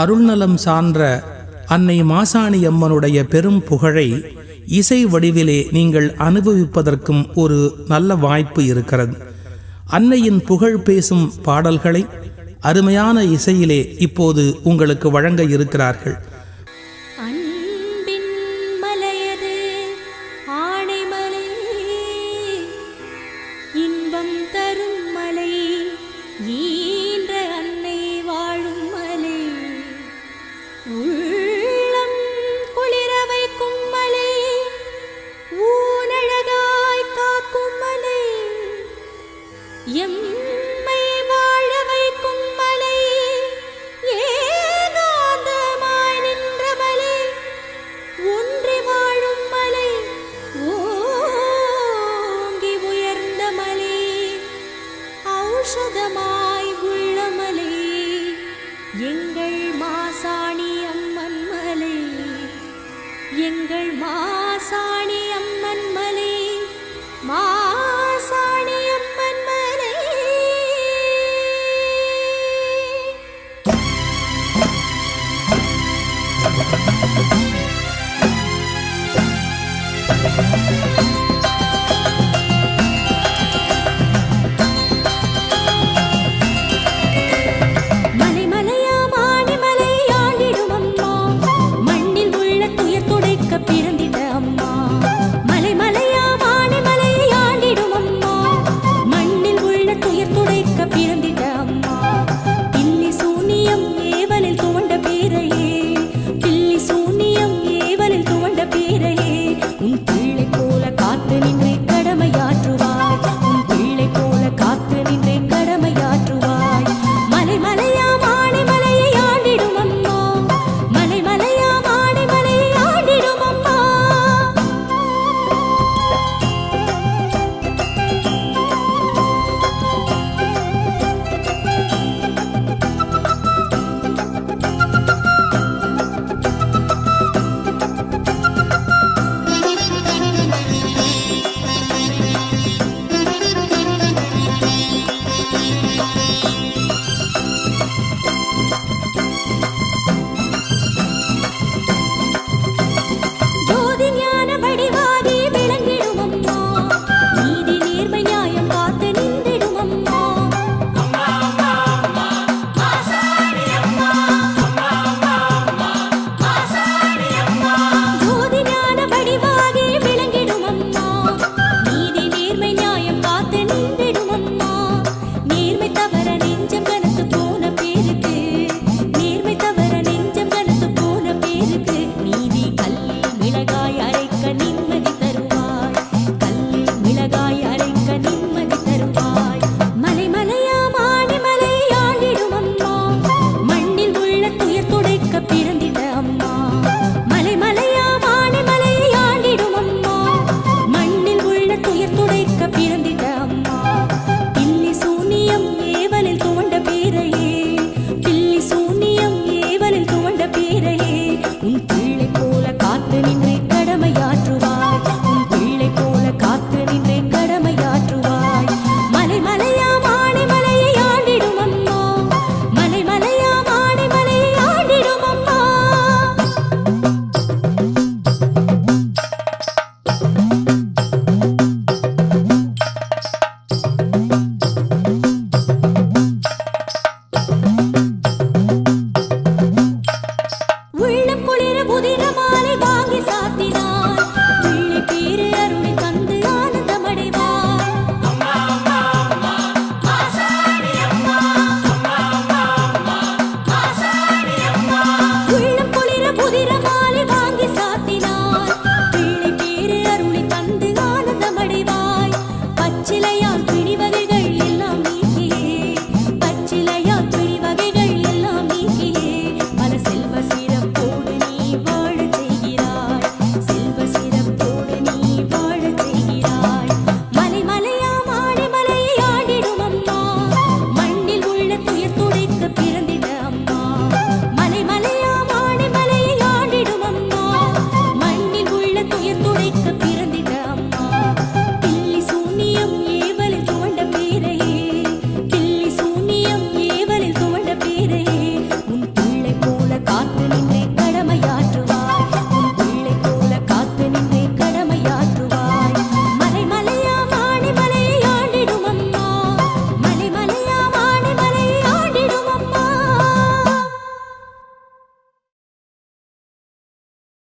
அருள்நலம் சான்ற அன்னை மாசாணி அம்மனுடைய பெரும் புகழை இசை வடிவிலே நீங்கள் அனுபவிப்பதற்கும் ஒரு நல்ல வாய்ப்பு இருக்கிறது. அன்னையின் புகழ் பேசும் பாடல்களை அருமையான இசையிலே இப்போது உங்களுக்கு வழங்க இருக்கிறார்கள். எம்மை வாழ வைக்கும் மலை ஏகாந்தமாய் நின்ற மலை ஒன்றி வாழும் மலை ஓங்கி உயர்ந்த மலை ஔஷதமாய் உள்ள மலை எங்கள் மாசாணி அம்மன் மலை எங்கள் மா venirme. உதிரம்